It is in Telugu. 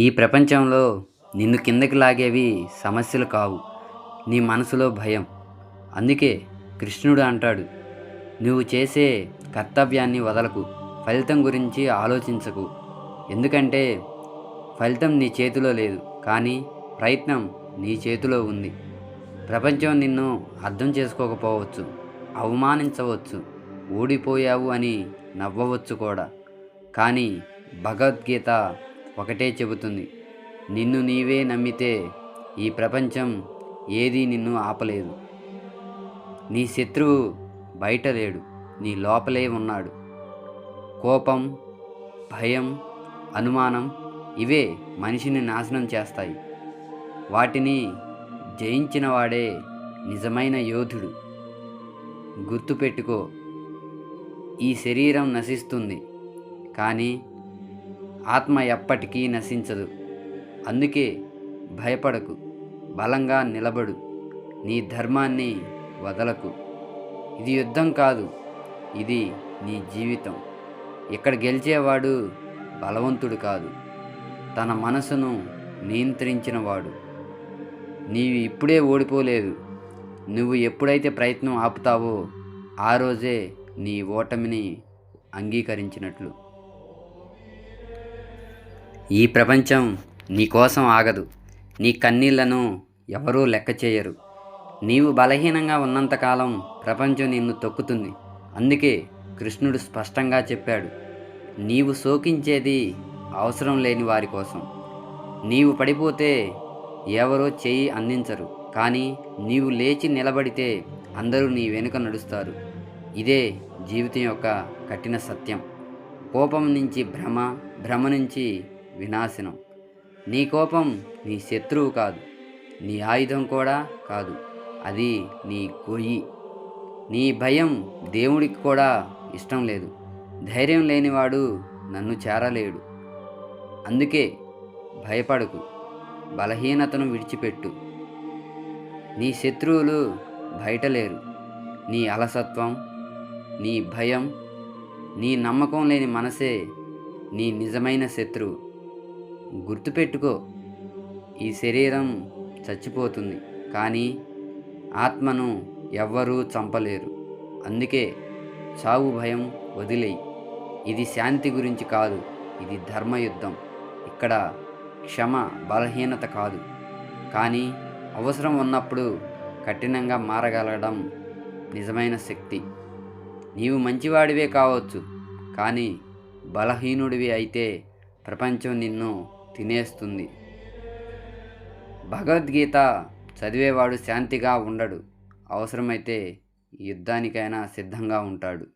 ఈ ప్రపంచంలో నిన్ను కిందకి లాగేవి సమస్యలు కావు. నీ మనసులో భయం. అందుకే కృష్ణుడు అంటాడు నువ్వు చేసే కర్తవ్యాన్ని వదలకు ఫలితం గురించి ఆలోచించకు. ఎందుకంటే ఫలితం నీ చేతిలో లేదు కానీ ప్రయత్నం నీ చేతిలో ఉంది. ప్రపంచం నిన్ను అర్థం చేసుకోకపోవచ్చు అవమానించవచ్చు ఓడిపోయావు అని నవ్వవచ్చు కూడా. కానీ భగవద్గీత ఒకటే చెబుతుంది. నిన్ను నీవే నమ్మితే ఈ ప్రపంచం ఏదీ నిన్ను ఆపలేదు. నీ శత్రువు బయట లేడు. నీ లోపలే ఉన్నాడు. కోపం భయం అనుమానం ఇవే మనిషిని నాశనం చేస్తాయి. వాటిని జయించిన వాడే నిజమైన యోధుడు. గుర్తుపెట్టుకో ఈ శరీరం నశిస్తుంది. కానీ ఆత్మ ఎప్పటికీ నశించదు. అందుకే భయపడకు బలంగా నిలబడు నీ ధర్మాన్ని వదలకు. ఇది యుద్ధం కాదు ఇది నీ జీవితం. ఇక్కడ గెలిచేవాడు బలవంతుడు కాదు తన మనసును నియంత్రించినవాడు. నీవు ఇప్పుడే ఓడిపోలేదు నువ్వు ఎప్పుడైతే ప్రయత్నం ఆపుతావో ఆ రోజే నీ ఓటమిని అంగీకరించినట్లు. ఈ ప్రపంచం నీ కోసం ఆగదు. నీ కన్నీళ్ళను ఎవరూ లెక్క చేయరు. నీవు బలహీనంగా ఉన్నంతకాలం ప్రపంచం నిన్ను తొక్కుతుంది. అందుకే కృష్ణుడు స్పష్టంగా చెప్పాడు నీవు శోకించేది అవసరం లేని వారి కోసం. నీవు పడిపోతే ఎవరో చేయి అందించరు కానీ నీవు లేచి నిలబడితే అందరూ నీ వెనుక నడుస్తారు. ఇదే జీవితం యొక్క కఠిన సత్యం. కోపం నుంచి భ్రమ భ్రమ నుంచి వినాశనం. నీ కోపం నీ శత్రువు కాదు. నీ ఆయుధం కూడా కాదు. అది నీ గొయ్యి. నీ భయం దేవుడికి కూడా ఇష్టం లేదు. ధైర్యం లేనివాడు నన్ను చేరలేడు. అందుకే భయపడకు. బలహీనతను విడిచిపెట్టు. నీ శత్రువులు బయట లేరు నీ అలసత్వం నీ భయం నీ నమ్మకం లేని మనసే నీ నిజమైన శత్రువు. గుర్తుపెట్టుకో. ఈ శరీరం చచ్చిపోతుంది కానీ ఆత్మను ఎవ్వరూ చంపలేరు. అందుకే చావు భయం వదిలేయి. ఇది శాంతి గురించి కాదు ఇది ధర్మయుద్ధం. ఇక్కడ క్షమ బలహీనత కాదు. కానీ అవసరం ఉన్నప్పుడు కఠినంగా మారగలగడం నిజమైన శక్తి. నీవు మంచివాడివే కావచ్చు కానీ బలహీనుడివి అయితే ప్రపంచం నిన్ను తినేస్తుంది. భగవద్గీత చదివేవాడు శాంతిగా ఉండడు. అవసరమైతే యుద్ధానికైనా సిద్ధంగా ఉంటాడు.